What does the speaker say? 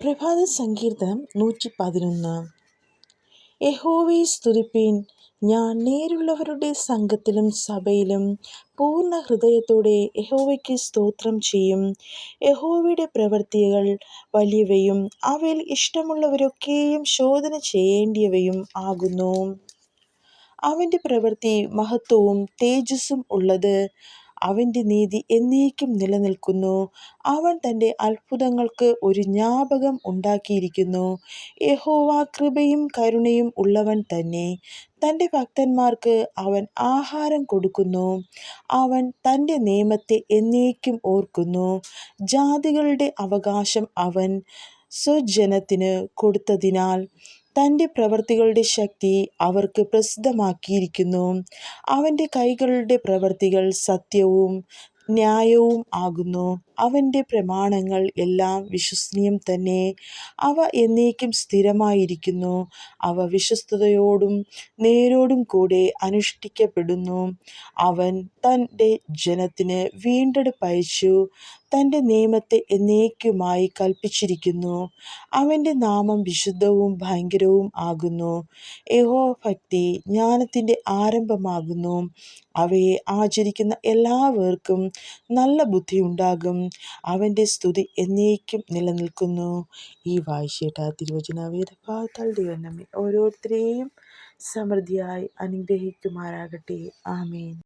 പ്രഭാത സങ്കീർത്തനം നൂറ്റി പതിനൊന്ന് യഹോവയെ സ്തുതിപ്പീൻ. ഞാൻ നേരുള്ളവരുടെ സംഘത്തിലും സഭയിലും പൂർണ ഹൃദയത്തോടെ യഹോവയ്ക്ക് സ്തോത്രം ചെയ്യും. യഹോവയുടെ പ്രവൃത്തികൾ വലിയവയും അവയിൽ ഇഷ്ടമുള്ളവരൊക്കെയും ശോധന ചെയ്യേണ്ടിയവയും ആകുന്നു. അവന്റെ പ്രവൃത്തി മഹത്വവും തേജസ്സും ഉള്ളത് അവന്റെ നീതി എന്നേക്കും നിലനിൽക്കുന്നു. അവൻ തന്റെ അത്ഭുതങ്ങൾക്ക് ഒരു ജ്ഞാപകം ഉണ്ടാക്കിയിരിക്കുന്നു. യഹോവ കൃപയും കരുണയും ഉള്ളവൻ തന്നെ. തന്റെ ഭക്തന്മാർക്ക് അവൻ ആഹാരം കൊടുക്കുന്നു. അവൻ തന്റെ നിയമത്തെ എന്നേക്കും ഓർക്കുന്നു. ജാതികളുടെ അവകാശം അവൻ സ്വജനത്തിന് കൊടുത്തതിനാൽ തന്റെ പ്രവൃത്തികളുടെ ശക്തി അവർക്ക് പ്രസിദ്ധമാക്കിയിരിക്കുന്നു. അവന്റെ കൈകളുടെ പ്രവൃത്തികൾ സത്യവും ന്യായവും ആകുന്നു. അവന്റെ പ്രമാണങ്ങൾ എല്ലാം വിശ്വസനീയം തന്നെ. അവ എന്നേക്കും സ്ഥിരമായിരിക്കുന്നു. അവ വിശ്വസ്തയോടും നേരോടും കൂടെ അനുഷ്ഠിക്കപ്പെടുന്നു. അവൻ തന്റെ ജനത്തിന് വീണ്ടെടുപ്പയച്ചു തന്റെ നിയമത്തെ എന്നേക്കുമായി കൽപ്പിച്ചിരിക്കുന്നു. അവന്റെ നാമം വിശുദ്ധവും ഭയങ്കരവും ആകുന്നു. യഹോഭക്തി ജ്ഞാനത്തിന്റെ ആരംഭമാകുന്നു. അവയെ ആചരിക്കുന്ന എല്ലാവർക്കും നല്ല ബുദ്ധിയുണ്ടാകും അവന്റെ സ്തുതി എന്നേക്കും നിലനിൽക്കുന്നു. ഈ വായിച്ചിട്ട് തിരുവചന വേദഭാഗത്താൽ ദൈവം നമ്മെ ഓരോരുത്തരെയും സമൃദ്ധിയായി അനുഗ്രഹിക്കുമാറാകട്ടെ. ആമേൻ.